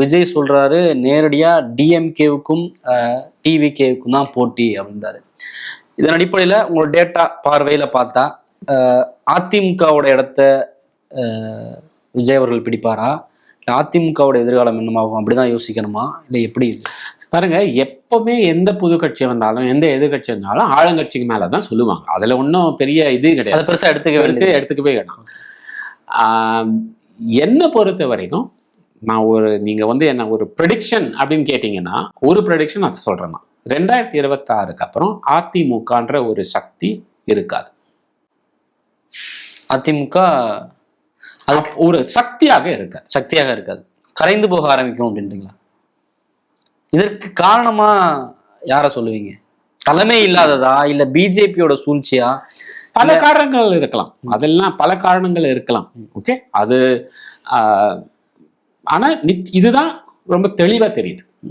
விஜய் சொல்றாரு நேரடியா டிஎம்கேவுக்கும் டிவிகேவுக்கும் தான் போட்டி அப்படின்றாரு. இதன் அடிப்படையில உங்களோட டேட்டா பார்வையில பார்த்தா அதிமுகவோட இடத்த விஜய் அவர்கள் பிடிப்பாரா? இல்லை அதிமுகவோட எதிர்காலம் என்னமாகும் அப்படிதான் யோசிக்கணுமா? இல்லை எப்படி? பாருங்க எப்பவுமே எந்த புது கட்சி வந்தாலும் எந்த எதிர்கட்சி வந்தாலும் ஆளுங்கட்சிக்கு மேல தான் சொல்லுவாங்க. அதுல ஒன்றும் பெரிய இது அதை கிடையாது பெருசா எடுத்துக்க பெருசே வேண்டியது எடுத்துக்கவே வேணாம். என்னை பொறுத்த வரைக்கும் நான் ஒரு நீங்க வந்து என்ன ஒரு ப்ரெடிக்ஷன் அப்படின்னு கேட்டிங்கன்னா ஒரு ப்ரெடிக்ஷன் நான் சொல்றேன் நான். ரெண்டாயிரத்தி இருபத்தாறுக்கு அப்புறம் அதிமுகன்ற ஒரு சக்தி இருக்காது. அதிமுக அது ஒரு சக்தியாக இருக்காது. சக்தியாக இருக்காது. கரைந்து போக ஆரம்பிக்கும் அப்படின்றீங்களா? இதற்கு காரணமா யார சொல்லுவீங்க? தலைமை இல்லாததா? இல்ல பிஜேபியோட சூழ்ச்சியா? பல காரணங்கள் இருக்கலாம். அதெல்லாம் பல காரணங்கள் இருக்கலாம். ஓகே? அது ஆனால் நித்- இதுதான் ரொம்ப தெளிவாக தெரியுது.